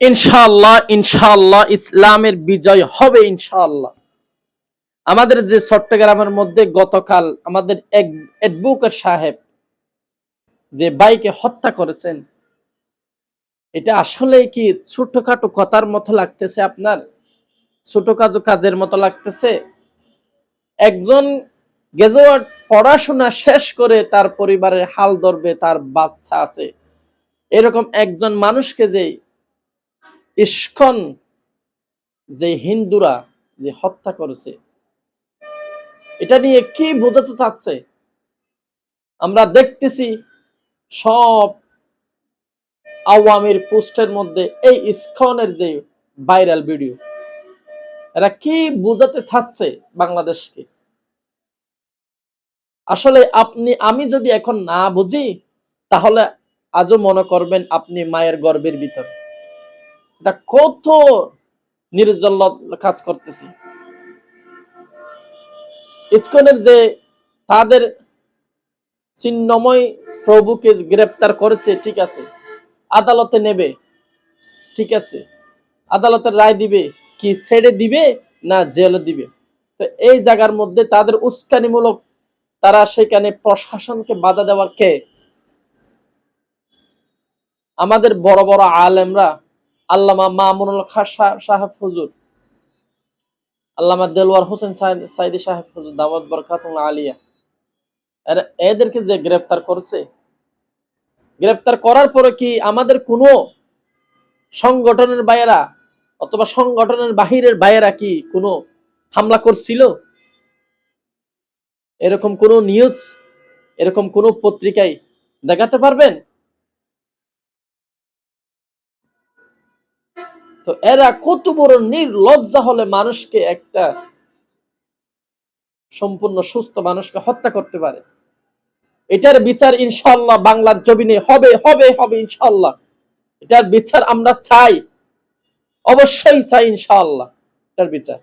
ইনশাআল্লাহ ইনশাআল্লাহ, ইসলামের বিজয় হবে ইনশাআল্লাহ। আমাদের যে চট্টগ্রামের মধ্যে গতকাল আমাদের এক অ্যাডভোকেট সাহেব যে বাইকে হত্যা করেছেন, এটা আসলে কি ছোটখাটো কথার মতো লাগতেছে আপনার? ছোট ছোটখাটো কাজের মতো লাগতেছে? একজন গ্রাজুয়েট পড়াশোনা শেষ করে তার পরিবারের হাল ধরবে, তার বাচ্চা আছে। এরকম একজন মানুষকে যে ইস্কন যে হিন্দুরা যে হত্যা করেছে, এটা নিয়ে কি বোঝাতে চাচ্ছে? আমরা দেখতেছি সব আওয়ামীর পোস্টের মধ্যে এই ইস্কনের যে ভাইরাল ভিডিও, এরা কি বোঝাতে চাচ্ছে বাংলাদেশকে? আসলে আপনি, আমি যদি এখন না বুঝি, তাহলে আজও মনে করবেন আপনি মায়ের গর্ভের ভিতরে। কত নির্জল কাজ করতেছি। ইসকনের যে তাদের চিহ্নময় প্রভুকে গ্রেপ্তার করেছে, ঠিক আছে। আদালতে নেবে, ঠিক আছে। আদালতের রায় দিবে কি ছেড়ে দিবে না জেলে দিবে। তো এই জায়গার মধ্যে তাদের উস্কানিমূলক তারা সেখানে প্রশাসনকে বাধা দেওয়ার কে? আমাদের বড় বড় আলেমরা আল্লামা মামুনুল খা সাহেব হুজুর। আল্লামা দেলওয়ার হোসেন সাইদি সাহেব হুজুর দাওয়াত বরকাতুল আলিয়া। এদেরকে যে গ্রেফতার করছে গ্রেফতার করার পরে কি আমাদের কোনো সংগঠনের বাইরা অথবা সংগঠনের বাহিরের বাইরা কি কোনো হামলা করছিল? এরকম কোন নিউজ এরকম কোন পত্রিকায় দেখাতে পারবেন? তো এরা কত বড় নির্লজ্জা হলে মানুষকে একটা সম্পূর্ণ সুস্থ মানুষকে হত্যা করতে পারে। এটার বিচার ইনশাল্লাহ বাংলার জমিনে হবে হবে হবে ইনশাল্লাহ এটার বিচার আমরা চাই। অবশ্যই চাই ইনশাল্লাহ এটার বিচার।